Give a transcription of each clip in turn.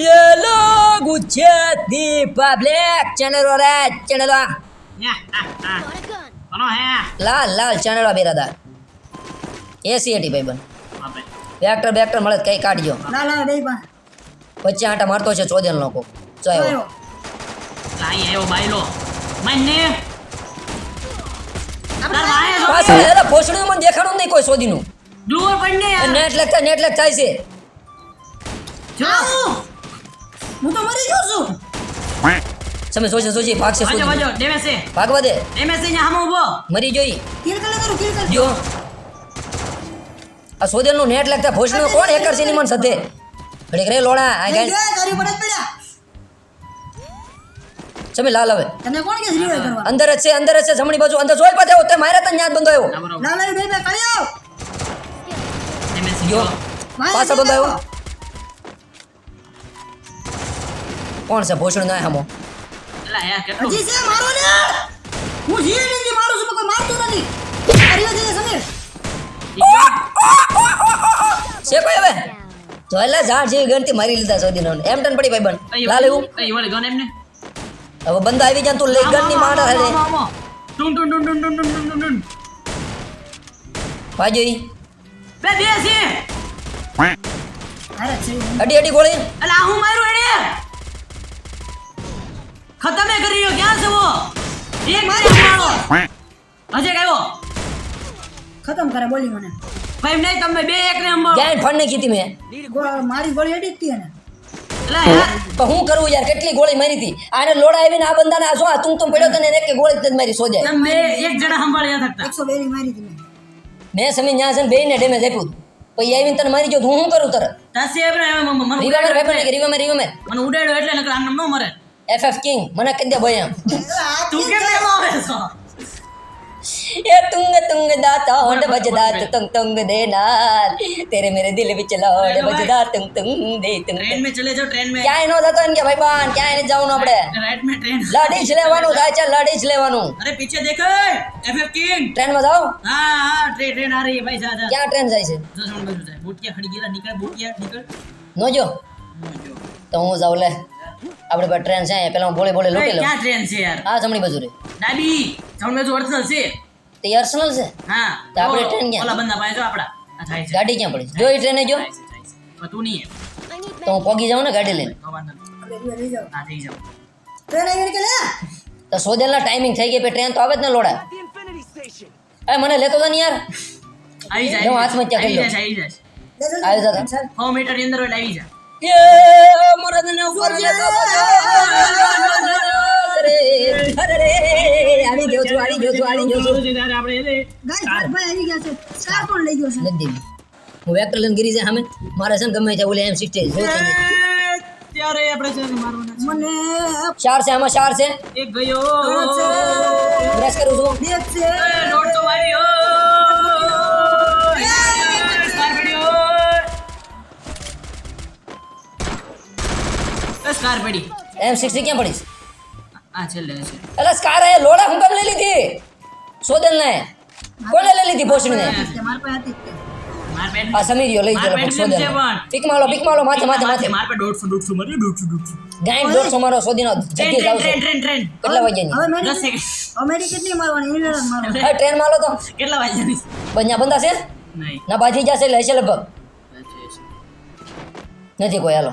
Hello Gujarati public ચેનલો રે ચેનલો લાલ લાલ ચેનલો બેરાદાર એસી હતી ભાઈ. બન બેક્ટર બેક્ટર મળે કઈ કાઢજો. વચ્ચે આટા મારતો છે ચોદેલ લોકો ચાયો ચાયો બાઈલો મને પાછળ એલા ભોસડીનું મને દેખાડું નહીં કોઈ સોદીનું. દૂર પડને નેટ લગતા નેટ લગતા છે. જાઉં હું તો મરી ગયો છું. તમે સોજે સોજે ભાગશે સોજે. વાજો ડેમેજ ભાગવા દે. ડેમેજ ને આમાં ઊભો. મરી જોઈ કિલ કર કરો કિલ કર જો. આ સોદેલનું નેટ લાગતા ફોજ કોણ હેકર છે ની મન સદે ઘડીક રે લોડા આ ગાઈ કરી પડે પડ્યા. તમે લાલ હવે તને કોણ કે રીવાઈવ કરવા? અંદર છે અંદર છે જમણી બાજુ અંદર જોઈ પાછો તે મારે તને યાદ બંધાયો. લાલ બે બે કર્યો પાછો બંધાયો. કોણ છે? ભોસડું ના? હમો હવે? તો આવી ગયા તું લે ગનની માર હલે ટુન ટુન ટુન ટુન ટુન ટુન ટુન ભાઈ બે અડી અડી ગોળી. અલા હું મારું ખતમે કરી રહ્યો ક્યાં છે વો? એક મારી મારો અજય ગયો ખતમ કરે બોલી મને. ભાઈ નહીં તમે બે એક ને અંબાળો જાય ફળ નહીં કીધી મેં? મારી ગોળી એડી જ હતી ને તો હું કરું યાર? કેટલી ગોળી મારી હતી? આને લોડા આવીને આ બંદાને આ જો આ તું તું પડ્યો તને એક ગોળી જ મારી સોજે. મે એક જણા સંભાળ્યા હતા એકસો બેરી મારી હતી મેં. સમી ન્યા છે ને બેયને ડેમેજ આપ્યું. પછી આવીને તને મારી ગયો હું શું કરું તરત? તાસી મને રિવામર એટલે- રિવામર રિવામર મને ઉડાડ્યો એટલે નકર આમ ન મરે. એફ એફ કિંગ મને કહી દે ભાઈ એમ તું કેમ એમ આવે છો એ તુંગ તુંગ દાતા હોંડ બજદા તુંગ તુંગ દે નાલ તેરે મેરે દિલ વિચ લોડ બજદા તુંગ તુંગ દે તુંગ ટ્રેન મે ચલે જો ટ્રેન મે ક્યાં એનો હતો ને કે ભાઈ બાન ક્યાં એને જવાનું આપણે રાઈટ મે ટ્રેન લડી જ લેવાનું થાય છે લડી જ લેવાનું અરે પીછે દેખ એફએફ કિંગ ટ્રેનમાં જાઓ હા હા ટ્રેન ટ્રેન આ રહી ભાઈ સાજા ક્યાં ટ્રેન જાય છે જો જોન બાજુ ખડી ગયેલા નીકળ બુટિયા નીકળ નો જો તો હું જાઉં લે આપણે પર ટ્રેન છે પેલા હું બોલે બોલે લૂટી લઉં. ક્યાં ટ્રેન છે યાર? આ જમણી બાજુ રે. ડાબી જમણી બાજુ ઓરિજિનલ છે. તે અર્સનલ છે? હા. તો આપણે ટ્રેન ક્યાં? ઓલા બંદા પાસે જો આપડા. થાય છે. ગાડી ક્યાં પડી જો. એ ટ્રેને જો તું નહીં તો હું પોગી જાઉં ને ગાડી લઈને. ટ્રેન આવી કે લે. તો સોદેલના ટાઈમિંગ થઈ ગઈ પે ટ્રેન તો આવે જ ને લોડા. એ મને લેતો તો ને યાર. આવી જાય હું હાથમાં ચા કરી આવી જાય આવી જાય. 6 મીટરની અંદર આવી જાય એ મરદને ઉપર લેતો અરે અરે આવી ગયો છું આવી ગયો છું આવી ગયો છું. ગાય ભાઈ ભાઈ આવી ગયા છે. કાર કોણ લઈ ગયો છે? નથી. દેવી હું વેક્ટર ગીરી છે સામે. મારે છે ને ગમે છે ઓલે એમ સિક્સટી જો ત્યારે આપણે છે મારવાના મને ચાર છે આમાં ચાર છે. એક ગયો. બ્રશ કરું છું. બે છે. એ દોઢસો મારી સ્કાર પડી. એમ સિક્સટી ક્યાં પડી આ છેલ્લે છે. એટલે સ્કાર એ લોડા હું કેમ લઈ લીધી? સોદેલ ને કોને લઈ લીધી ભોસડીને ને મારા પાસે હતી જ તે. માર પેટ આ સમીરિયો લઈ ગયો માર છે પણ. પીક માલો પીક માલો માથે માથે. માથે. માર પેટ દોઢસો દોઢસો મારી દોઢસો દોઢસો. ગાઈન દોઢસો મારો સોદીનો ટ્રેન જાવ ટ્રેન ટ્રેન ટ્રેન કેટલા વાગ્યાની હવે મેરી દસ સેકન્ડ હવે કેટલી મારવાની એની મારવાની હા ટ્રેન માલો તો. કેટલા વાગ્યાની બંધા બંધા છે? નહીં. ના બાજી જશે લગભગ. નથી કોઈ હાલો.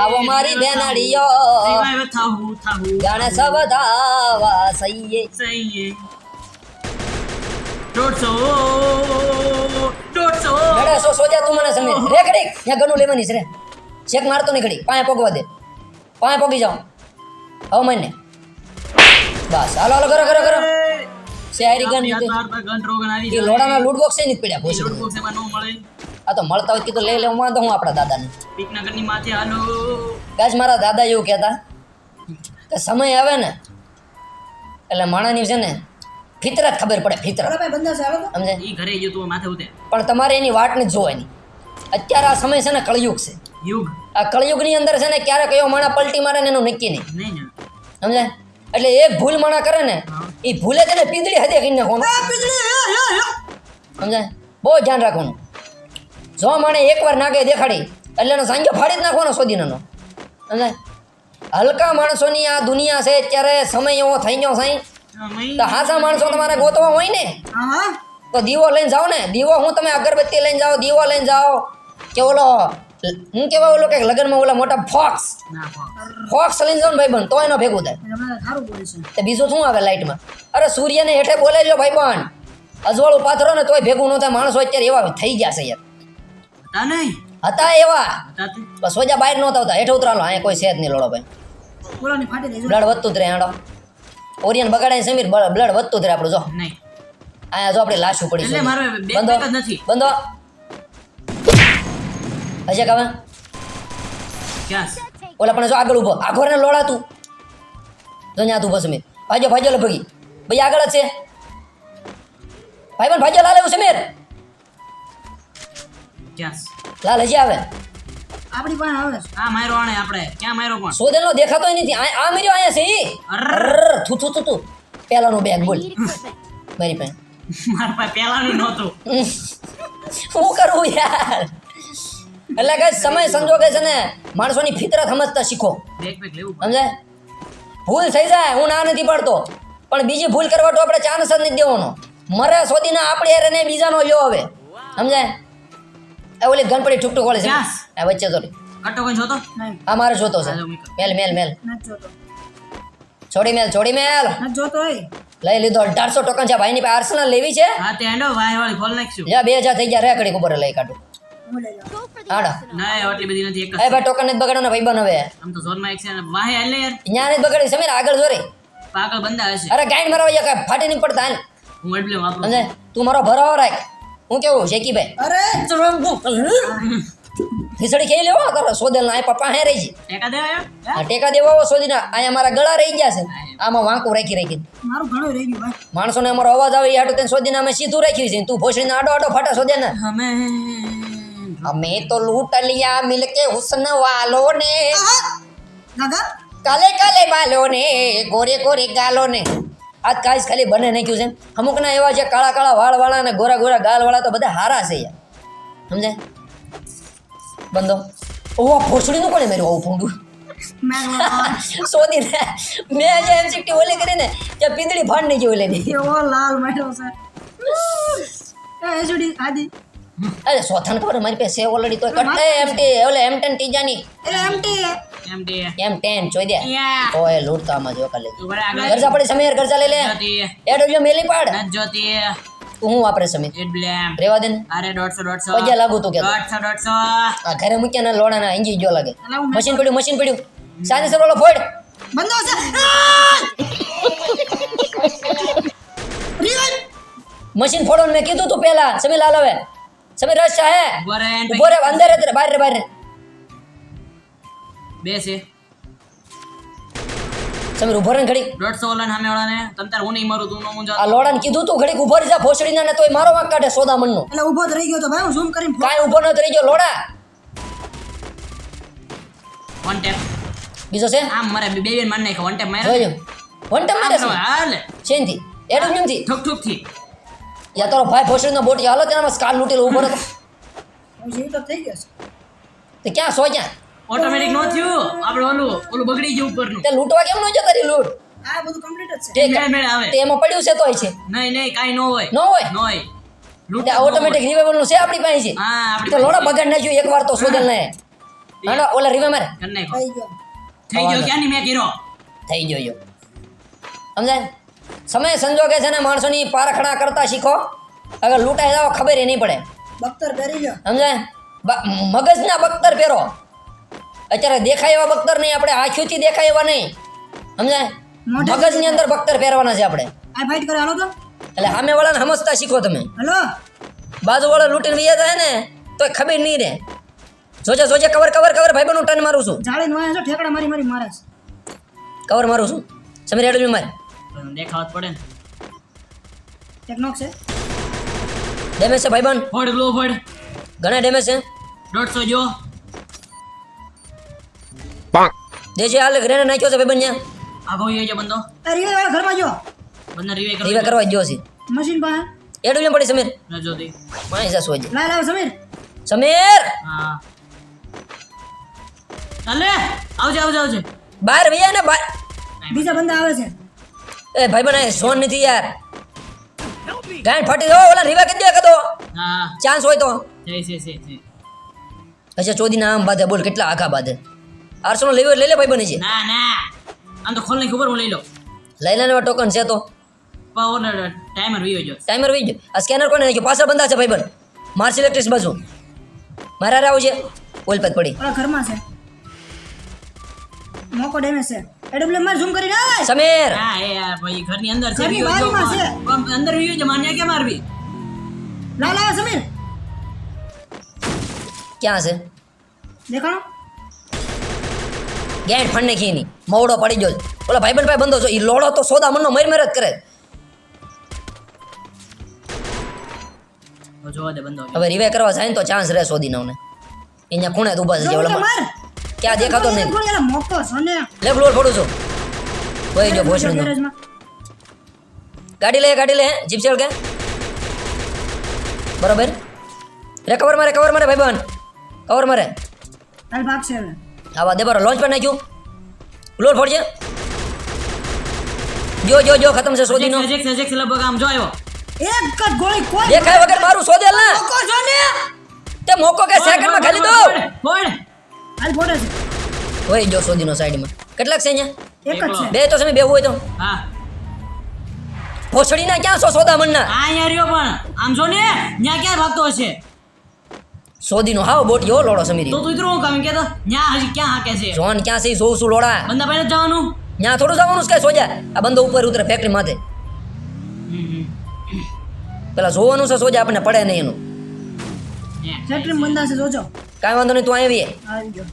આવો મારી બેનાડીઓ જાણે સબધાવા સહીએ સહીએ દોઢસો દોઢસો. નડે સો સોજા તું મને સમય રે ઘડીક ત્યાં ગણું લેવાની છે રે. ચેક મારતો નહીં ઘડી. પાંય પોગવા દે. પાંય પોગી જાઉં. હવે મને. બસ. હાલો હાલો કરો કરો કરો શહેરી ગન યાદ માર પર ગન રોગન આવી લોડાના લૂટ બોક્સ નહીં પડ્યા બોક્સ એમાં ન મળે. આ તો મળતા હોય તો કીધું લઈ લે હું વાંધો હું આપણા દાદાને. પીકનગરની માથે હાલો. ગાજ મારા દાદા એવું કહેતા? કે સમય આવે ને એટલે માણાની છે ને ફિતરત ખબર પડે ફિતરત. છે સમજે? ઈ ઘરે ગયો તું માથે ઉતે પણ તમારે એની વાટ નથી જોવાની. અત્યારે આ સમય છે ને કળયુગ છે. યુગ. આ કળયુગની અંદર છે ને ક્યારે કયો માણા પલટી મારે ને એનું નક્કી નહીં. નહીં ને. સમજાય એટલે એક ભૂલ માણા કરે ને એ ભૂલે તેને પીંદડી હદે કરીને નાખવાનું. આ પીજળી હે હે હે સમજાય બહુ ધ્યાન રાખવાનું. જો માણે એકવાર નાગે દેખાડી એટલે એનો સાંજો ફાડી જ નાખવાનો સોદીનાનો. અને હલકા માણસોની આ દુનિયા છે અત્યારે સમય એવો થઈ ગયો સાઈ. તો હાસા માણસો તમારે ગોતવા હોય ને? તો દીવો લઈને જાઓ ને. દીવો હું તમે અગરબત્તી લઈને જાઓ દીવો લઈને જાઓ. કે ઓલો હું કેવા ઓલો કે લગ્નમાં ઓલા મોટા ફોક્સ? ફોક્સ. લઈને જાઓ ને બન તો એનો ભેગું થાય. બોલે તે બીજું શું આવે લાઇટમાં અરે સૂર્યને હેઠે બોલાવી લો બન અજવાળું પાથરો ને તોય ભેગું ન થાય. માણસો અત્યારે એવા થઈ ગયા છે યાર. હતા નહીં? હતા એવા? બસ સોજા બહાર નહોતા આવતા. હેઠે ઉતરાલો. અહીંયા કોઈ છે નહીં લોડો ભાઈ. બોલાની ફાટી દે બ્લડ વધતું જ રહે હાડો ઓરિયન બગાડે સમીર બ્લડ વધતું જ રહે આપણું જો. નહીં. અહીંયા જો આપણે લાશું પડી છે. બંધો નથી. બંધો અજય કાવા ક્યાં ઓલા પણ જો આગળ ઊભો. આઘોર ને લોડાતું જો ન્યા તું બસ સમીર. ભાજો ભાજો લભગી ભાઈ આગળ જ છે. ભાઈ પણ ભાજો લાલ સમીર. ક્યાં લાલ હજી આવે આપણી પાસે આવે આ માર્યો આણે આપણે. ક્યાં માર્યો પણ સોદેલનો દેખાતો નથી. આ આ મેર્યો અહીંયા છે ઈ. અરર, થુ થુ થુ થુ. પેલાનો બેગ બોલ. મારી પાસે. મારા પાસે પેલાનું નહોતું. શું કરું યાર? એટલે કે સમય સંજોગે છે ને માણસોની ફિતરત સમજતા શીખો. સમજાય? ભૂલ થઈ જાય હું ના નથી પડતો. પણ બીજી ભૂલ કરવા તો આપણે ચાન્સ જ નથી દેવાનો. મરે સોદીના આપણે યાર એને બીજાનો લ્યો હવે. સમજાય? એ ઓલી ગણપતિ ઠુક ઠુક વાળી છે. આ વચ્ચે તો કટો કોઈ જોતો? નહીં. આ મારે જોતો છે. મીકો. મેલ મેલ મેલ. નથી જોતો. છોડી મેલ છોડી મેલ. નથી જોતો હોય લઈ લીધો. અઢારસો ટોકન છે. ભાઈની પાસે આર્સેનલ લેવી છે? હા તે હેંડો વાય વાળી ખોલ નાખશું. જા બે હજાર થઈ ગયા. રે કડી ઉપર લઈ કાઢું. હું લઈ જાઉં હાડા ના એટલી બધી નથી એક જ એ ભાઈ ટોકન નથી બગાડો ને ભાઈ બન હવે. આમ તો ઝોનમાં એક છે ને વાહે હાલે યાર. અહીંયા નથી બગાડી સમીર આગળ જોરે પાગલ બંદા હશે. અરે ગાઈડ મારવા યા કાંઈ ફાટી નહીં પડતા હાલ હું એટલે વાપરું સમજે? તું મારો ભરાવો રાખ. હું કેવું શેકી ભાઈ અરે ખીચડી ખાઈ લેવો કરો. સોદેલ ના પપ્પા હે રહી છે. ટેકા દેવા સોદી ના આ ટેકા દેવા આવો સોદીના અહીંયા મારા ગળા રહી ગયા છે. આમાં વાંકું રાખી રાખી. મારું ઘણું રહી ગયું ભાઈ. માણસોને અમારો અવાજ આવે હાટું તેને સોદીના અમે સીધું રાખ્યું છે. તું ભોસડીને આડો આડો ફાટા સોદે ને અમે અમે તો લૂંટ લિયા મિલકે હુસન વાલો ને કાલે કાલે બાલો ને ગોરે ગોરે ગાલો ને આજ કાંઈ ખાલી બને નાખ્યું છે. અમુકના એવા છે કાળા કાળા વાળવાળા અને ગોરા ગોરા ગાલવાળા તો બધા હારા છે યાર. સમજાય બંધો. ઓવા ફોસડીનું કોને માર્યું આવું ભૂંડું? મેં ને મેં જે એમસીટી ઓલી કરી ને ત્યાં પીંદડી ભાંડ નહીં જોઈ લેની એવો લાલ માર્યો છે. એસડી આદિ. અરે સોથાને ખબર મારી પાસે? ઓલરેડી તો કટ એમટી ઓલે એમ ટેન ટીજાની. એમટી એમ દે એમ ટેન જોઈ દે. ઓય લૂંટતા આમાં જો કાલે તું ગરજા પડી સમીર ગરજા લઈ લે. એ ડોલ્યો મેલી પાડ. જોતી. તું હું વાપરે સમીર? રેવા દે ને. અરે દોઢસો દોઢસો. પૈયા લાગુ તો કે 150 150 આ ઘરે મૂક્યા ના લોડાના ઇંજી જો લાગે. મશીન પડ્યું મશીન પડ્યું. સાને સર ઓલો ફોડ. બંધો છે. મશીન ફોડો ને મેં કીધું તું પેલા. સમીર લાલ હવે. સમીર રસ છે ઊભો રહે એન ઊભો રે અંદર બહાર રે બહાર રે બે છે. સમીર ઊભો રે ને ઘડી દોઢસો ઓલા સામે વાળાને તમ તાર હું નહીં મારું તું નો જા આ લોડાને કીધું તું ઘડીક ઊભો રહી જા ફોસડી ને તોય મારો વાંક કાઢે સોદા મનનો એટલે ઊભો જ રહી ગયો તો ભાઈ હું ઝૂમ કરીને કાઈ ઊભો ન રહી ગયો લોડા. વન ટેપ બીજો છે? આમ મારે બે બેન માર નાખ્યો વન ટેપ મારે જોજો વન ટેપ મારે છે? હાલે. ચેનથી એડમ નિમથી ઠુક ઠુકથી. યા તારો ભાઈ ભોસડીનો બોટ હાલો તેનામાં સ્કાલ લૂટેલો ઊભો હતો હું જીવ તો થઈ ગયો છે. તે ક્યાં સો ક્યાં? ઓટોમેટિક નો થયું. આપણે ઓલું ઓલું બગડી ગયું ઉપરનું. તે લૂંટવા કેમ ન જતા રહી લૂંટ? આ બધું કમ્પ્લીટ જ છે. મેળ આવે. તે એમાં પડ્યું છે તોય છે. નહીં નહીં કાઈ નો હોય. નો હોય? નો હોય. લૂંટ ઓટોમેટિક રિવાઇવલનું છે આપણી પાસે? છે હા આપણે તો લોડા બગાડ નાખ્યું એકવાર તો સોજલ ને. હાલો ઓલા રિવાઇવ મારે કર નાખો. થઈ ગયો. થઈ ગયો ક્યાંની મેં કર્યો? થઈ ગયો યો સમજાય? સમય સંજોગે છે ને માણસોની પારખણા કરતા શીખો. અગર લૂંટાઈ જાઓ ખબર એ નહીં પડે. બખ્તર પહેરી લો સમજાય? મગજ મગજના બખ્તર પહેરો. અત્યારે દેખાય એવા બખ્તર નહીં આપણે આંખોથી દેખાય એવા નહીં. સમજાય? મોઢે- મગજની અંદર બખ્તર પહેરવાના છે આપણે. આ ફાઇટ કરો હાલો તો. એટલે સામે વાળાને સમજતા શીખો તમે. હલો. બાજુ વાળા લૂંટીને વિયા જાય ને તો ખબર નહીં રે જોજે જોજે કવર કવર કવર ભાઈ બનું ટન મારું છું. જાળે નો છો ઠેકડા મારી મારી મારે કવર મારું છું. સમીર એડમી મારી. દેખાવત પડે ને. એક નોક છે? ડેમેજ છે ભાઈ બન ફોડ ગ્લો ફોડ. ઘણા ડેમેજ છે. દોઢસો જો. દેશે હાલ ગ્રેનેડ નાખ્યો છે ભાઈ બન્યા આગો ઈ છે બંદો અરે એ વાળા ઘરમાં જો. બંને રીવે રીવે કરી કરવા જો ગયો છે. મશીન પા એડું પડી સમીર. ન જોતી માય જા સોજે ના લાવ સમીર. સમીર! હા. ચાલે આવજે આવજે આવજે. બહાર ભૈયા ને બહાર. બીજા બંદા આવે છે. એ ભાઈ બને સોન નથી યાર. ગાંઠ ફાટી દો ઓલા રીવા કરી દે કદો હા. ચાન્સ હોય તો. જય છે છે છે. અચ્છા ચોદી ના આમ બાંધે બોલ કેટલા આખા બાંધે? આરસો નો લેવો લઈ લે ભાઈ બની છે ના ના. આમ તો ખોલ નહીં ખબર હું લઈ લો લઈ લે ટોકન છે તો. ટાઈમર વીયો જો. ટાઈમર વી ગયો. આ સ્કેનર કોને નાખ્યું? પાછળ બંધા છે ભાઈ બન માર્સ ઇલેક્ટ્રિક્સ બાજુ. મારા રાવ આવું છે. ઓલ પત પડી. ઘરમાં છે. મોકો ડેમેજ છે. એડબ્લ્યુ માર ઝૂમ કરી નાખ સમીર! હા એ યાર ભાઈ ઘરની અંદર છે ઘરની બારીમાં છે. અંદર વીયો છે માન્યા કે મારવી? લાવ લાવ સમીર. ક્યાં છે? દેખાણો? ગેટ ફંડ નાખી ની મોવડો પડી ગયો. ઓલા ભાઈ ભાઈ બંધો છો એ લોડો તો સોદા મનનો મર મર જ કરે. તો જોવા દે બંધો હવે રિવે કરવા જાય ને તો ચાન્સ રહે સોદીનો ને અહીંયા ખૂણે જ ઊભા છે ઓલા ક્યાં દેખાતો નહીં. મોકો છો ને. લે ફ્લોર ફોડું છું. કોઈ જો ભોસડી ગેરેજમાં ગાડી લે ગાડી લે જીપ ચેડ કે? બરોબર. રે કવર મારે કવર મારે ભાઈ બન કવર મારે. હાલ ભાગ છે હવે. આવા દે બરો લોન્ચ પર નાખ્યું. ફ્લોર ફોડજે જો જો જો ખતમ છે સોદીનો. જેક છે લગભગ આમ જો આવ્યો. એક જ ગોળી કોઈ દેખાય વગર મારું સોદેલ ના. મોકો જો ને. તે મોકો કે સેકન્ડમાં ખાલી દો. ફોડ હાલ ફોડે છે ઓય જો સોદીનો સાઈડમાં. કેટલાક છે અહીંયા? એક જ છે. બે તો તમે બે હોય તો. હા. ભોસડીના ક્યાં છો સોદા મનના આ અહીંયા રહ્યો પણ. આમ જો ને ન્યા ક્યાં ભાગતો હશે? સોદીનો હાવ બોટિયો લોડો સમીરી. તો તું ઇતરો કામ કેતો ન્યા હજી ક્યાં હાકે છે? જોન ક્યાં છે જોઉં છું લોડા. બંદા પાસે જવાનું? ન્યા થોડું જવાનું છે સોજા. આ બંદો ઉપર ઉતરે ફેક્ટરી માથે. પેલા જોવાનું છે સોજા આપણને પડે નહીં એનું. ફેક્ટરી બંધા છે જોજો. કાંઈ વાંધો નહીં તું આવી આવી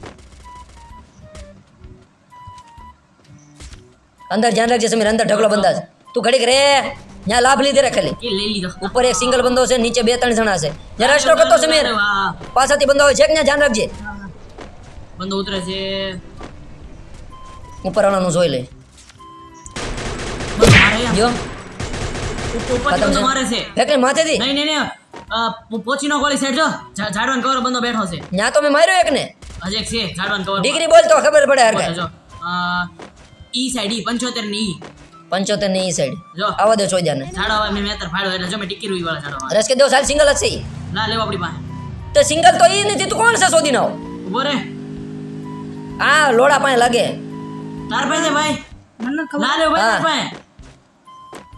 અંદર ધ્યાન રાખજે સમીર અંદર ઢગલો બંધા છે તું ઘડીક રે. ત્યાં લાભ લીધે રે લઈ લીધો. ઉપર એક સિંગલ બંદો છે નીચે બે ત્રણ જણા છે. ત્યાં રસ્તો કરતો છે વાહ. પાછળથી બંદો હોય છે કે ધ્યાન રાખજે. બંદો ઉતરે છે. ઉપર વાળાનું જોઈ લે. જો. માથેથી? નહીં નહીં નહીં. પોચી નો ગોળી સેટ જો. ઝાડવાન કવર બંદો બેઠો છે. ત્યાં તો મેં માર્યો એક ને હજી એક છે ઝાડવાન કવર ડિગ્રી બોલ તો ખબર પડે હરકા જો. ઈ સાઈડ ઈ પંચોતેરની ઈ. પંચોતેરની ઈ સાઈડ આવા દો ચોજાને. ઝાડો હવે મેં મેતર ફાડ્યો એટલે જો મેં ટીકી રૂઈ વાળા ઝાડો રસ કે દો સાલ સિંગલ હશે ના લેવો આપણી પાસે. તો સિંગલ તો ઈ નથી તું કોણ છે શોધી નાવ ઊભો રે. આ લોડા પાસે લાગે. તાર પાસે ભાઈ. મને ખબર. ના લેવો ભાઈ તાર પાસે.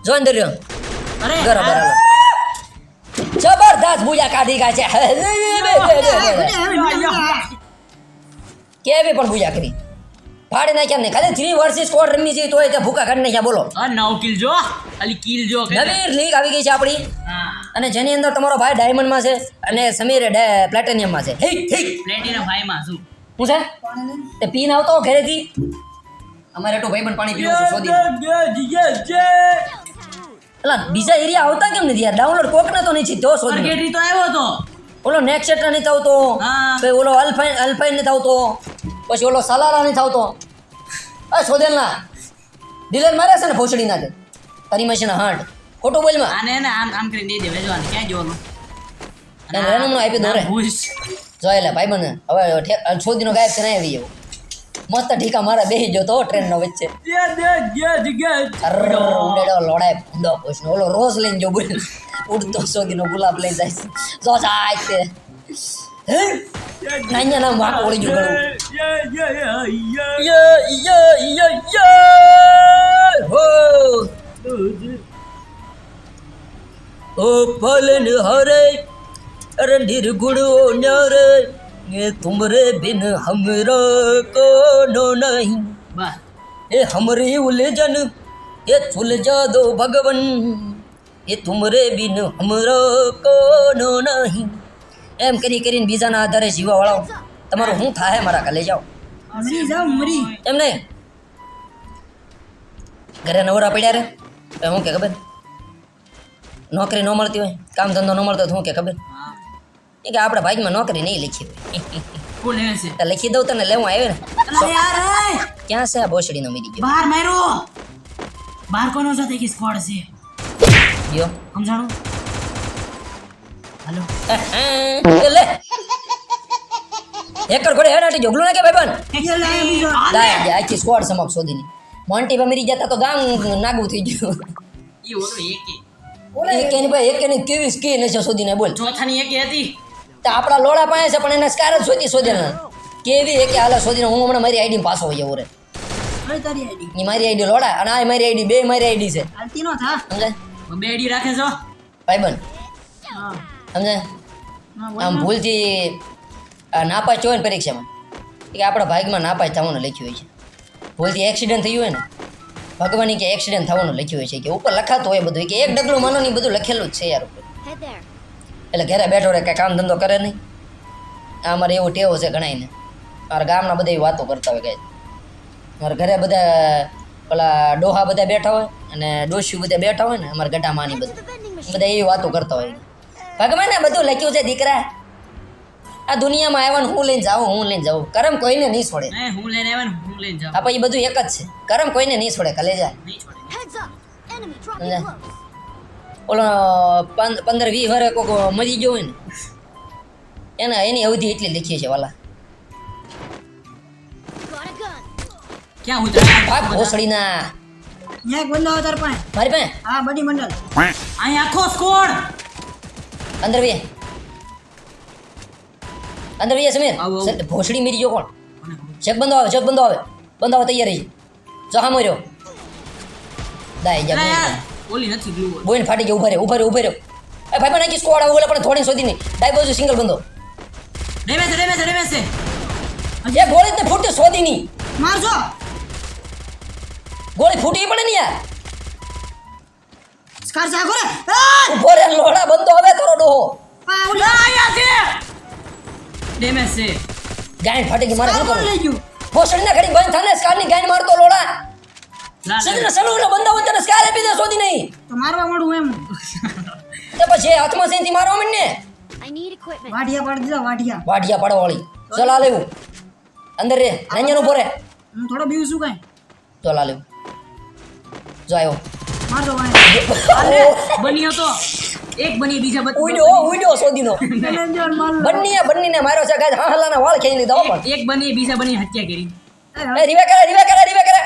જો અંદર રહ્યો. અરે બરાબર. જબરદસ્ત ભૂજા કાઢી ગયા છે. કેવી પણ ભૂજા કરી. ફાડી નાખ્યા ને ખાલી થ્રી વર્સિસ સ્કોર રમી છે તોય તે ભૂકા કાઢી નાખ્યા બોલો. આ નવ કિલ જો ખાલી કિલ જો નવી લીગ આવી ગઈ છે આપણી. અને જેની અંદર તમારો ભાઈ ડાયમંડમાં છે અને સમીર પ્લેટિનિયમ પ્લેટિનિયમમાં છે. ઠીક ઠીક. પ્લેટિનિયમ ભાઈ માં શું હું છે? તે પીન આવતો ઘરેથી. અમારે તો ભાઈબંધ પાણી પીવું છું શોધી એલા બીજા એરિયા આવતા કેમ નથી યાર? ડાઉનલોડ કોકને તો નહીં તો શોધી તો આવ્યો તો. ઓલો નેક્સેટા નહીં આવતો હા. ઓલો અલ્ફાઇન અલ્ફાઇન નથી આવતો પછી ઓલો સલારા નહીં આવતો અ શોધેલ ના ડિલર મારે છે ને ભોસડી નાખે. તારી મશીન હાંડ. ખોટું બોલમાં આને ને આમ આમ કરીને દઈ દે વેજવાને ક્યાં જોવાનું? અને રેનમનો આપી દો રે. ભૂસ. જોઈ લે ભાઈ મને હવે છોદીનો ગાયબ છે નહીં આવી ગયો મસ્ત ઢીકા મારા બેસી ગયો તો ટ્રેનનો વચ્ચે. અરર, ઉડેડો લોડાય ભૂંડો પૂછનો ઓલો રોજ લઈને જો બોલ. ઉડતો સોગીનો ગુલાબ લઈ જાય. જો જાય તે. நைஞ்சல வாக்கோட சொல்லுங்க ஏ ஏ ஏ ஏ ஏ ஏ ஏ ஹோ ஓ பலன் ஹரே रणधीर गुड़ो न्यारे ये तुमरे बिन हमरा को नो नहीं ये हमरी उलझन ये सुलझा दो भगवन ये तुमरे बिन हमरा को नो नहीं એમ કરી કરીને બીજાના આધારે જીવાવાળાઓ તમારું શું થાય મારા કાલે જાઓ. મરી જાવ મરી. એમ નહીં? ઘરે નવરા પડ્યા રે. તો શું કે ખબર? નોકરી ન મળતી હોય કામ ધંધો ન મળતો શું કે ખબર? એ કે આપણા ભાગમાં નોકરી નહીં લખી હોય. લખી દઉં તને લેવું આવ્યો ને. એ! ક્યાં છે આ બોસડીનો મીરી ગયો? બહાર માર્યો. બહાર કોનો સાથે કે સ્કોડ છે. ગયો. સમજાણું? હાલો. લે એકર ઘોડે હેડાટી જોગલું નાખે ભાઈ એ લે દાય દે આખી સ્કોડ સમક્ષ શોધીની. મોન્ટી પર મરી જતા તો ગામ નાગું થઈ ગયું. ઈ ઓલો એકે. એક એની ભાઈ એક એની કેવી સ્કીન હશે શોધીને બોલ. ચોથાની એકે હતી. તો આપણા લોડા પાસે છે પણ એના સ્કાર જ શોધી શોધેલા કેવી એકે હાલે શોધીને હું હમણાં મારી આઈડી પાછો હોય જવું રે તારી આઈડી મારી આઈડી લોડા અને આ મારી આઈડી બે મારી આઈડી છે. હાલતી નો થા. સમજાય? બે આઈડી રાખે છો ભાઈબંધ. હા. સમજાય હા, આમ ભૂલથી આ નાપાસ હોય ને પરીક્ષામાં એ કે આપણા ભાગમાં નાપાસ થવાનું લખ્યું હોય છે. ભૂલથી એક્સિડન્ટ થયું હોય ને ભગવાનની કે એક્સિડન્ટ થવાનું લખ્યું હોય છે. કે ઉપર લખાતું હોય બધું કે એક ડગલું માનો નહીં બધું લખેલું જ છે યાર ઉપર. એટલે ઘરે બેઠો રહે કાંઈ કામ ધંધો કરે નહીં. આ અમારે એવો ટેવો છે ઘણાઈને મારા ગામના બધા એવી વાતો કરતા હોય કાંઈ. મારા ઘરે બધા પેલા ડોહા બધા બેઠા હોય અને ડોશી બધા બેઠા હોય ને અમારા ગટામાની To બધા. બધા એવી વાતો કરતા હોય. ભગવાન આ બધું લખ્યું છે દીકરા. આ દુનિયામાં આવ્યા હું લઈને જાઉં હું લઈને જાઉં. કરમ કોઈને નહીં છોડે. હું લઈને આવ્યા હું લઈને જાઉં. આપણે એ બધું એક જ છે. કરમ કોઈને નહીં છોડે કલેજા. ઓલો પંદ- પંદર વીસ વર કોક મરી ગયો હોય ને એના એની અવધિ એટલી લખી છે વાલા. ક્યાં ઉતર્યા ભાગ ભોસડીના ન્યા એક બંદો તાર પાસે? મારી પાસે? હા બડી મંડળ. અહીં આખો સ્કોડ. અંદર વે અંદર વે સમીર. ભોસડી મીરી જો કોણ? ચેક બંધો આવે ચેક બંધો આવે. બંધો આવે તૈયાર રહી. જો હા મર્યો. દાય જા ઓલી નથી ગ્લુ બોઈન ફાટી ગયો ઊભા રે ઊભા રે ઊભા રે એ ભાઈ પણ સ્કોડ આવો ઓલા પણ થોડી શોધી નહીં ડાય બાજુ સિંગલ બંધો. ડેમેજ ડેમેજ ડેમેજ છે એ ગોળી તે ફૂટે સોધી નહીં મારજો. ગોળી ફૂટી પડે ને યાર. સ્કાર સા કરે ઊભો રે લોડા બંધો હવે કરો ડોહો. આ આયા છે! ડેમેજ છે. ગાયન ફાટી ગઈ મારે શું સ્કાર કરવું? લઈ ગયું. ભોસડી ના ઘડી બંધ થાને સ્કારની ગાયન મારતો લોડા સદન સલુ ને. બંધો તને સ્કાર આપી દે શોધી નહીં. તો મારવા મળું એમ. તો પછી હાથમાં સેનથી મારવા મને ને need equipment. વાઢિયા દીધા વાડિયા વાડિયા પડવાળી. ચલ આ લેવું. અંદર રે નાન્યાનો ઊભો રે. હું થોડો બીવું છું કાઈ. ચલ આ લેવું. જો આવ્યો મારજો વાંહે. બની તો એક બની બીજા બત ઉડ્યો ઉડ્યો શોધીનો. ચેલેન્જર માર બંને બંને માર્યો છે ગાય હાલાના વાળ ખેંચી લીધા પણ. એક બની બીજા બની હત્યા કરી. એ રીવે કરે રીવે કરે રીવે કરે.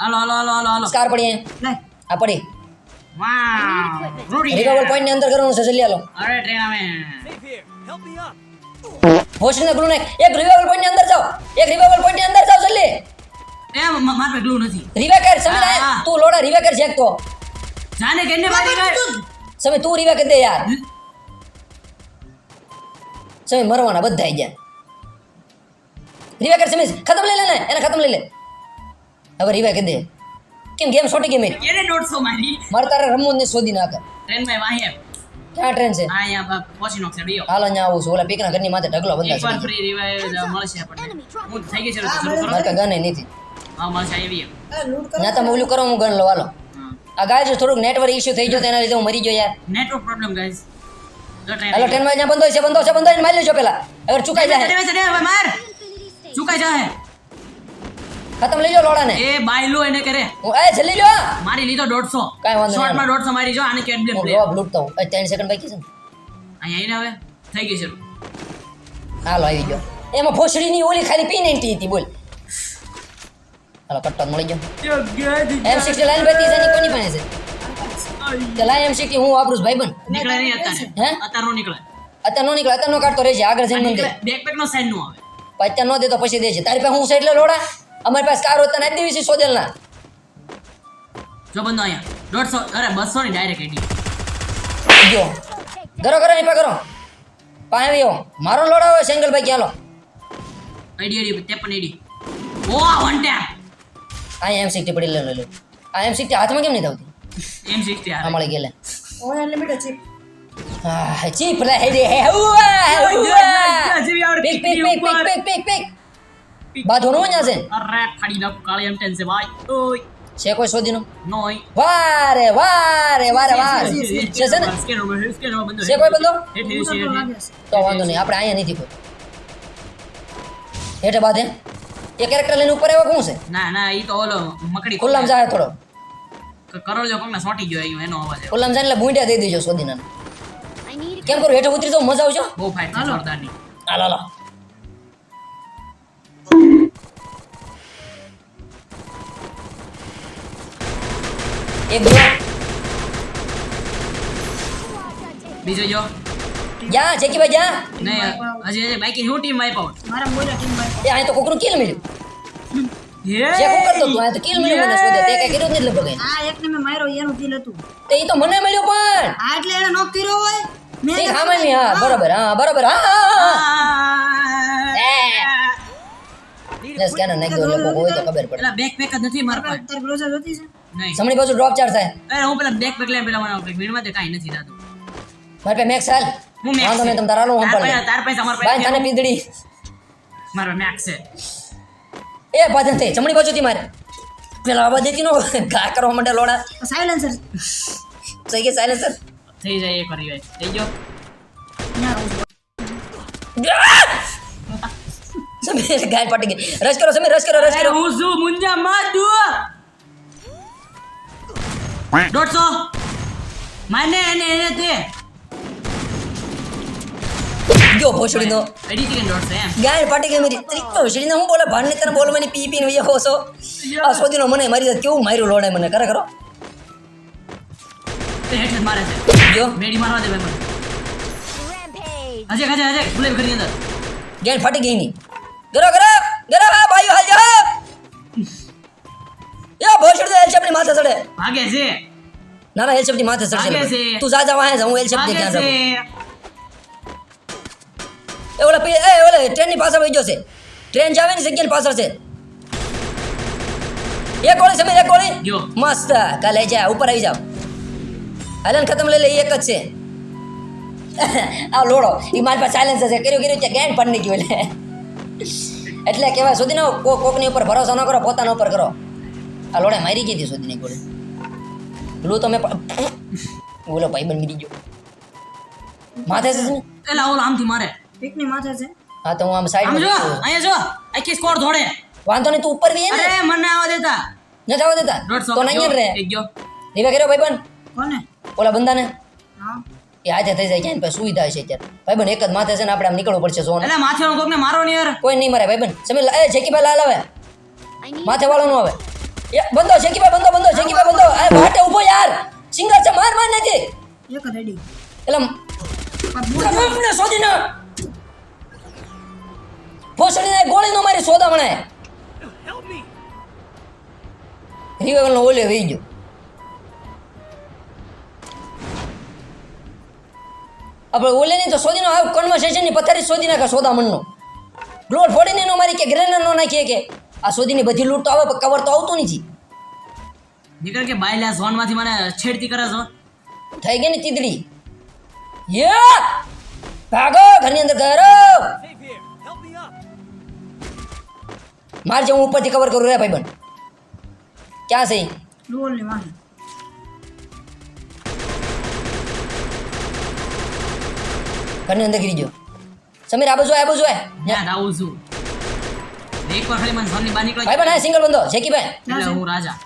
હાલો હાલો હાલો હાલો હાલો. સ્કાર પડી લે. આ પડી. વાહ. રોડી રિવાઇવલ પોઈન્ટની અંદર કરવાનું છે જલ્દી હાલો અરે ટ્રેન આવે. હોસ્ટેલ ગ્લુ નાખ એક રિવાઇવલ પોઈન્ટની અંદર જાઓ. એક રિવાઇવલ પોઈન્ટની અંદર જાઓ જલ્દી એ માર પાસે નથી. રીવે કર સમીર તું લોડા રીવે કર ચેક તો. જાને કેને મારી ગઈ સમીર તું રીવે કરી દે યાર. સમીર મરવાના બધા આઈ ગયા. રીવે કર સમીર ખતમ લઈ લે ને એને ખતમ લઈ લે. હવે રીવે કરી દે. કેમ ગેમ છોટી ગેમ મેરી 150 મારી. મારે તારે રમવું ને નહીં શોધી નાખે ટ્રેનમાં વાહે. ક્યાં ટ્રેન છે? આ અહીંયા પહોંચી નો ડીઓ હાલ અહીંયા આવું છું. ઓલા પીકના ઘરની માથે ઢગલો બંધા છે ફ્રી રિવાઇવ મળશે આપણને. હું થઈ ગઈ છે શરૂ કરો. મારે ગને નથી. હા મળશે આવી ના તમે ઓલું કરો હું ગણ લો હાલો આ ગાય છે થોડુંક નેટવર્ક ઇશ્યુ થઈ ગયો તેના એના લીધે હું મરી ગયો યાર. નેટવર્ક પ્રોબ્લેમ ગાઈસ હેલો ટ્રેનમાં બંધ હોય છે બંધ હોય છે બંધ હોય ને મારી લેજો પેલા. અગર ચુકાઈ જાય. માર ચુકાઈ જાય ખતમ લઈ લો લોડાને એ બાયલો એને કરે હું એ જલ્દી લો મારી લીધો દોઢસો. કાઈ વાંધો નહીં. શોર્ટમાં દોઢસો મારી જો આને કેટ બ્લેમ પ્લે જવાબ લૂંટતો એ ત્રણ સેકન્ડ બાકી છે અહીં આવીને હવે. થઈ ગઈ છે. હાલો આવી ગયો. એમાં ફોસડી ની ઓલી ખાલી પીને એન્ટી હતી બોલ. હાલો કટ્ટો મળી ગયો એમ સિક્સટી લાઈન બેતી છે કોની પાસે છે? ચલા M60 હું વાપરું ભાઈ બન? નીકળે નહીં અત્યારે. હે? અત્યારે નો નીકળે. અત્યારે નો નીકળે અત્યારે નો કાઢતો રહેજે આગળ જઈને મને બેકપેક નો સાઈન નો આવે. પણ નો દે તો પછી દેજે. તારી પાસે હું છે એટલે લોડા? અમારી પાસે કાર હોતા આપી દેવી છે સોદેલના. જો બંધો અહીંયા. દોઢસો અરે બસો ની ડાયરેક્ટ એડી ગયો ધરો કરો ની પા કરો પાસે આવ્યો મારો લોડા હોય સેંગલ ભાઈ ક્યાં લો? એડી એડી એડી ઓ વન ટેપ આ એમ સિક્સટી પડી લઈ લે. આ એમ સિક્સટી હાથમાં કેમ નહીં થતી એમ સિક્સટી આ મળી ગયેલા ઓય અનલિમિટેડ છે ચીપ રે હેડે હે હુઆ હુઆ જેવી આવડે પીક પીક પીકની પીક પીક ઉપર. Peak peak peak. બાધો નો ન્યા છે અરે ખાડી નાખ કાળી એમ ટેન્સ ભાઈ. ઓય. છે કોઈ શોધીનો? નોય. વારે વારે વારે વાર. છે છે ને? છે કોઈ તો વાંધો નહીં આપણે અહીંયા નથી કોઈ. હેઠે બાધે. એ કેરેક્ટર લઈને ઉપર આવ્યો કોણ છે? ના ના ઈ તો ઓલો મકડી ખુલ્લામ જાય થોડો. કરોળજો કોકને સોટી ગયો અહીં એનો અવાજ આવ્યો. ખુલ્લામ જાય એટલે બુંડિયા દઈ દેજો શોધીના કેમ કરું? હેઠો ઉતરી જાઉં? મજા આવજો બહુ ફાઇટ છે જોરદારની. હાલો હાલો એક બીજો જો. જા જેકી ભાઈ જા. નહીં હજી હજી બાકી હું ટીમ વાઇપ આઉટ મારા બોલ્યા ટીમ ભાઈ એ અહીં તો કોકરો કિલ મળ્યું. જે કોકર તો તું તો કિલ મળ્યું મને શોધે તે કઈ કર્યું નથી લગભગ. આ એકને મે માર્યો એનું કિલ હતું. તે ઈ તો મને મળ્યો પણ. આ એટલે એને નોક કર્યો હોય. મેં તે એને હા બરોબર હા બરાબર હા હા હા સ્કેનર નાખી દો લોકો હોય તો ખબર પડે. પેલા બેક પેક જ નથી મારા પાસે. તાર ગ્લોઝર જોતી છે. નહીં. સમણી બાજુ ડ્રોપ ચાર્જ થાય. અરે હું પેલા બેક પેક લઈને પેલા મને ભીડમાં તે કાઈ નથી થતું. મારે મેક્સ હાલ. હું મેક્સ વાંધો નહીં તમે તારા હું તાર પૈસા મારા ભાઈ તને પીંદડી. મારો મેક્સ છે. એ બાજુ તે જમણી બાજુથી મારે. પેલા આવા દેતી નો ઘા કરવા માટે લોડા. સાયલેન્સર થઈ ગયા સાયલેન્સર થઈ જાય એ કરી ભાઈ થઈ ગયો. સમીર ગાય પાટી ગઈ. રશ કરો સમીર રશ કરો રશ કરો. હું શું મુંજા દોઢસો. માને એને એને તે. જો ભોસડી નો અઢી સેકન્ડ દોઢસો એમ ગાય પાટી ગઈ મારી ત્રીક ભોસડી નો હું બોલે ભાન ને તને બોલવાની પી પી ને વયો છો આ સોદીનો મને મારી સાથે કેવું માર્યું લોડે મને કરે કરો મારે છે જો મેડી મારવા દે ભાઈ મને. હજે હજે હજે ગુલેબ ઘરની અંદર ગાય ફાટી ગઈ ની ગરો ગરો ગરો હા ભાઈઓ હાલ જા યા ભોસડી તો એલ શેપની માથે ચડે ભાગે છે ના ના એલ શેપની માથે ચડશે. તું જા જા વાહે હું એલ શેપની ભાગે ધ્યાન છે રાખું એ ઓલા પે- એ ઓલા ટ્રેનની પાછળ વહી ગયો છે ટ્રેન જાવે ને જગ્યાની પાછળ છે એક ગોળી સમીર એક ગોળી જો. મસ્ત કાલે જા ઉપર આવી જાવ હાલન ખતમ લઈ લે એ એક જ છે આ લોડો એ મારી પાસે સાયલેન્સ છે કર્યું કર્યું ત્યાં ગેન પણ નહીં ગયું એટલે એટલે કહેવાય સુધી નો કોક કોકની ઉપર ભરોસો ન કરો પોતાના ઉપર કરો. આ લોડે મારી ગઈ હતી સુધીની ગોળી. પેલું તો મેં પ- ઓલો ભાઈ બન મીરી ગયો. માથે છે શું? એલા ઓલો આમથી મારે. પીકની માથે છે. હા તો હું આમ આમ જો અહીંયા જો આખી સ્કોર ધોડે વાંધો નહીં તું ઉપર વી અરે મને આવવા દેતા. ન જવા દેતા? તો નહીં રે એક ગયો રીવા કર્યો ભાઈબંધ? કોને? ઓલા બંદાને હા. એ આજે થઈ જાય ક્યાં? પછી સુવિધા છે અત્યારે. ભાઈબંધ એક જ માથે છે ને આપણે આમ નીકળવું પડશે સોને એટલે માથે કોકને મારો નહીં યાર. કોઈ નહીં મારે ભાઈબંધ. સમે એ જેકીભાઈ લાલ આવે. માથે વાળો નો આવે. એ બંધો જેકીભાઈ બંધો બંધો જેકીભાઈ બંધો. અરે વાટે ઊભો યાર. સિંગલ છે માર માર નથી એક રેડી એટલે શોધી ના ભોસડીને ગોળી નો મારી સોદા મણે રિવાઈવલ નો ઓલે વહી ગયો. આપણે ઓલે ની તો સોદીનો આવ કન્વર્સેશનની પથારી સોદી નાખે સોદામણનો ગ્લોડ ફોડીને નો મારી કે ગ્રેનેડ નો નાખીએ કે. આ સોદીની બધી લૂંટ તો આવે પણ કવર તો આવતું નથી. નીકળ કે બાયલા ઝોનમાંથી મને છેડતી કરે છો થઈ ગઈ ને ચીદડી યે ભાગો ઘરની અંદર ઘરો. માર જે હું ઉપરથી કવર કરું રે ભાઈબંધ ક્યાં છે ઈ? લોલની માથે ઘરની અંદર ગીરી ગયો સમીર આ બાજુ આય, આ બાજુ આય. ત્યાં આવું છું એક વાર ખાલી મને ઝોનની બહાર નીકળો ભાઈબંધ આ સિંગલ બંધો જેકી ભાઈ એટલે હું રાજા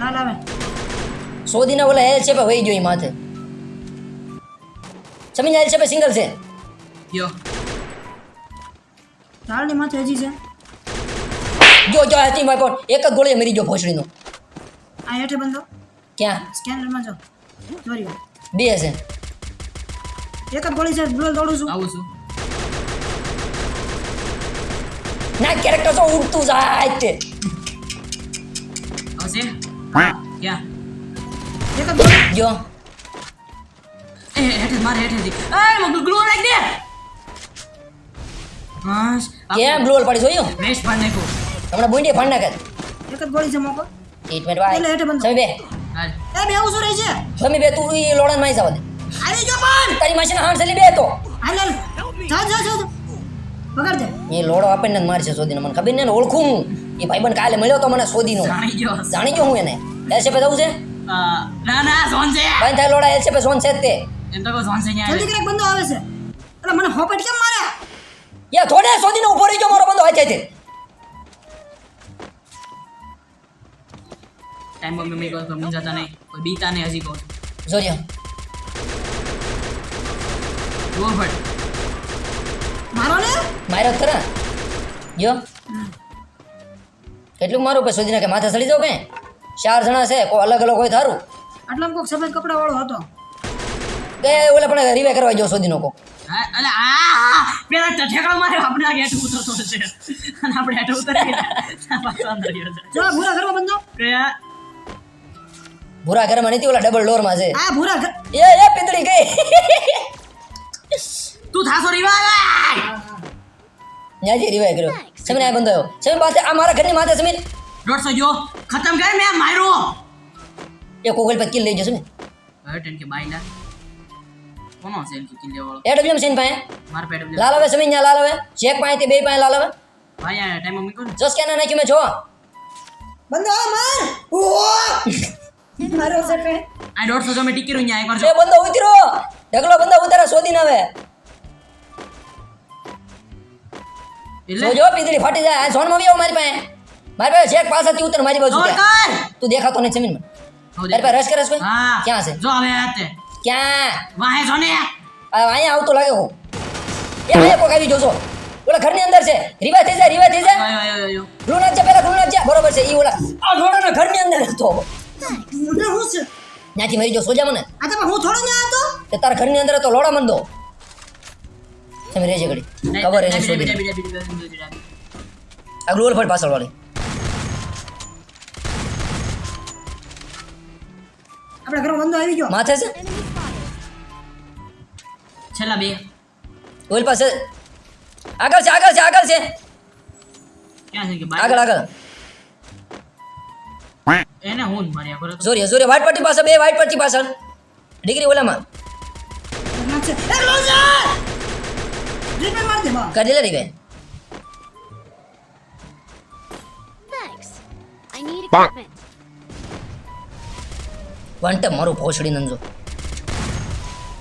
લાલ આવે સોદીના ઓલા હેલ છે વહી ગયો ઈ માથે સમીર હેલ છે સિંગલ છે યો લાલની માથે હજી છે. જો જો હતી ભાઈ પણ એક જ ગોળીએ મરી ગયો ભોસડીનો. આ હેઠે બંધો ક્યાં? સ્કેનરમાં જો. જોરી બે છે. એક જ ગોળી છે બ્લોલ દોડું છું. આવું છું. ના કેરેક્ટર તો ઉડતું જાય છે? આવશે ક્યાં? એક જ ગોળી. જો. એ હેઠે મારે હેઠે એ મગ ગ્લો લાગ દે. બસ. કેમ બ્લોલ પડી જોયું? મેશ ફાડ નાખો હમણાં બોઈન્ડી ફાડ નાખે. એક જ ગોળી છે મોકો. ટ્રીટમેન્ટ વાય એટલે હેઠે બંધ સમી બે. એ બે આવું શું રહે છે. સમી બે તું ઈ લોડનમાં જાવ દે. આવી જો પણ. તારી મશીન હાણ છેલ્લી બે તો. હાલ જા જા જા પકડ દે. એ લોડો આપણને મારશે શોધીને. મને ખબર ને ઓળખું હું. એ ભાઈબંધ કાલે મળ્યો તો મને શોધીનો. જાણી ગયો. જાણી ગયો હું એને. એલસીપે જવું છે? ના ના ઝોન છે. ભાઈ થાય લોડા એલસીપે ઝોન છે જ તે. એમ તો ઝોન છે ન્યા જલ્દી કરે બંદો આવે છે. એટલે મને હોપટ કેમ માર્યા યા થોડે શોધીને ઊભો રહી ગયો મારો બંદો હાચે છે ટાઈમ બોમ્બ મેં કહું મૂંઝાતા નહીં. કોઈ બીતા નહીં હજી કહું જોજો. જુઓ ફટ. મારો ને? માર્યો જ ખરા જો કેટલું મારું પછી શોધીને કે માથે સડી જાવ કે? ચાર જણા છે કોઈ અલગ અલગ હોય થારું આટલામાં કોઈક સફેદ કપડા વાળો હતો. કે ઓલા પણ રીવે કરવા જો શોધીનો કો અલે આ પેલા તો મારે આપણે આ ગેટ ઉતરતો છે અને આપણે હેઠ ઉતરી ગયા પાછો અંદર ગયો છે જો ભૂરા ઘરમાં બંધો કયા ભૂરા ઘરમાં નથી ઓલા ડબલ ડોરમાં છે. આ ભૂરા ઘર એ એ પિતળી ગઈ. તું થાસો રીવા ન્યાજી રીવાય કર્યો. સમીર આ બંધો સમીર પાસે આ મારા ઘરની માથે સમીર દોઢસો જો ખતમ કર મેં માર્યો. એ કોગલ પર કિલ લઈ જશે ને. હટ એન કે બાઈલા કોનો છે એમ કે કિલ્લે વાળો? એડબ્લ્યુએમ છે ને પાસે માર પેડ લે લાલ આવે સમીર ન્યા લાલ આવે. ચેક પાસે તે બે પાસે લાલ આવે. ભાઈ આ ટાઈમ મૂકો ને જો સ્કેનર નાખ્યું મેં જો બંધો આ માર! ઓહ મારો છે કઈ આ દોઢસો જો મેં ટીકી રહ્યું ન્યા એકવાર એ બંધો ઉતરો. ઢગલો બંધો ઉતારા શોધીને આવે. એટલે? જો જો પીતળી ફાટી જાય. આ ઝોનમાં આવી આવો મારી પાસે. મારી પાસે ચેક પાસેથી ઉતર મારી બાજુ જોર ક્યાં? કર તું દેખાતો નહીં જમીન હો તારી પાસે રસ કરે છે કોઈ? હા. ક્યાં છે? જો હવે આતે ક્યાં? વાહે જો ને? અહીંયા આવતો લાગે હું. એ અહીંયા કોક આવી જોજો ઓલા ઘરની અંદર છે. રીવા થઈ જાય રીવા થઈ જાય. આયો આયો આયો. ગ્લુ નાખજે પેલા ગ્લુ નાખજે બરોબર છે ઈ ઓલા આ ઘોડાના ઘરની અંદર હતો. મને હું છે? ત્યાંથી મરી જો સોજા મને. આ તો હું થોડો ના હતો? તે તારા ઘરની અંદર હતો લોડા મંદો. તમે ઘડી. ખબર એને શોધી આ ગ્લુઅલ ફટ પાછળ વાળી. આપણા ઘરમાં બંધો આવી ગયો. માથે છે? છેલ્લા બે ઓલ પાસે આગળ છે આગળ છે આગળ છે ક્યાં છે કે બાઈ આગળ આગળ એને હું જ માર્યા કરો તો સોરી સોરી વ્હાઈટ પટ્ટી પાછળ બે વ્હાઈટ પટ્ટી પાછળ ડિગ્રી ઓલામાં નાખ છે એ લોઝર રીપે માર દે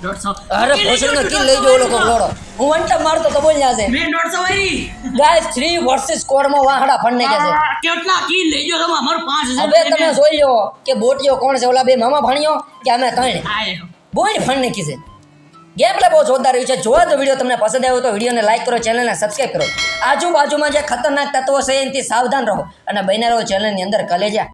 ભોસડી અરે ભોસડીનો કિલ લઈ જો લોકો ઘોડો. હું વંટે મારતો તો બોલ છે. મેં દોઢસો વારી ગાઈસ 3 વર્સિસ સ્કોરમાં વાહડા ફણને કે છે. કેટલા કિલ લઈ જો તમે? અમારું પાંચ હજાર હવે તમે જોઈ લો કે બોટિયો કોણ છે? ઓલા બે મામા ભણ્યો કે અમે કણ આયો. બોઈન ફંડ નાખી છે. ગેમ પ્લે બહુ જોરદાર રહ્યું છે. જોવા તો વીડિયો તમને પસંદ આવ્યો તો વિડીયોને લાઈક કરો ચેનલને સબસ્ક્રાઈબ કરો. આજુબાજુમાં જે ખતરનાક તત્વો છે એનાથી સાવધાન રહો અને બહેના રહો ચેનલની અંદર. કલેજા